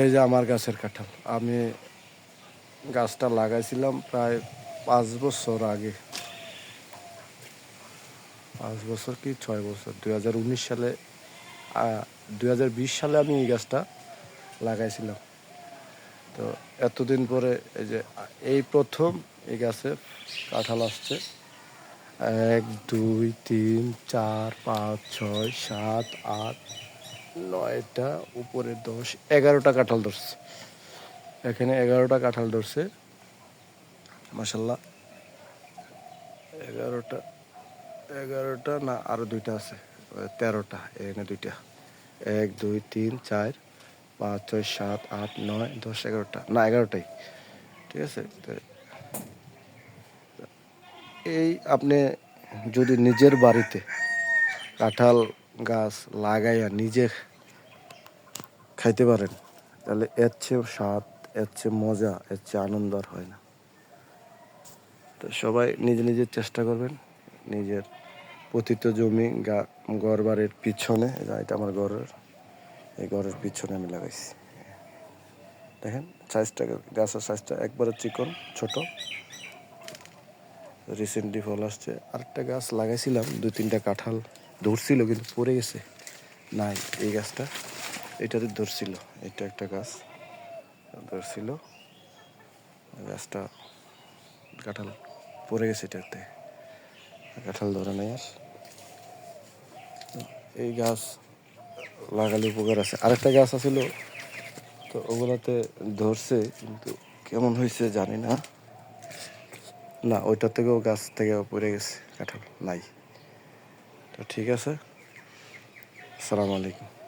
এই যে আমার গাছের কাঁঠাল। আমি গাছটা লাগাইছিলাম প্রায় পাঁচ বছর আগে। পাঁচ বছর কি? ছয় বছর। দুই হাজার উনিশ সালে দুই হাজার বিশ সালে আমি এই গাছটা লাগাইছিলাম। তো এতদিন পরে এই যে, এই প্রথম এই গাছে কাঁঠাল আসছে। এক, দুই, তিন, চার, পাঁচ, ছয়, সাত, আট নয়টা, উপরে দশ, এগারোটা কাঁঠাল ধরছে। এখানে এগারোটা কাঁঠাল ধরছে। মাসাল্লাহ এগারোটা এগারোটা না, আরও দুইটা আছে। তেরোটা, এখানে দুইটা। এক, দুই, তিন, চার, পাঁচ, ছয়, সাত, আট, নয়, দশ, এগারোটা। না, এগারোটাই। ঠিক আছে? এই আপনি যদি নিজের বাড়িতে কাঁঠাল গাছ লাগাইয়া নিজে খাইতে পারেন। তাহলে এর চেয়েও স্বাদ, এর চেয়ে মজা, এর চেয়ে আনন্দ আর হয় না। তো সবাই নিজে নিজের চেষ্টা করবেন। নিজের পতিত জমি, গা বাড়ির পিছনে এটা আমার ঘরের, এই ঘরের পিছনে আমি লাগাইছি। দেখেন সাইজটা গাছের সাইজটা একবারে চিকন, ছোট। রিসেন্টলি ফল আসছে। আরেকটা গাছ লাগাইছিলাম, দুই তিনটা কাঁঠাল ধরছিল কিন্তু পড়ে গেছে। নাই, এই গাছটা এটাতে ধরছিল, এটা একটা গাছ, ধরছিল। গাছটা কাঁঠাল পড়ে গেছে এটাতে। কাঁঠাল ধরে নাই আর। এই গাছ লাগালে উপকার আছে। আরেকটা গাছ আছিল, তো ওগুলাতে ধরছে, কিন্তু কেমন হয়েছে জানি না। না, ওইটার থেকেও গাছ থেকে পড়ে গেছে, কাঁঠাল নাই। তো ঠিক আছে। আসসালামু আলাইকুম।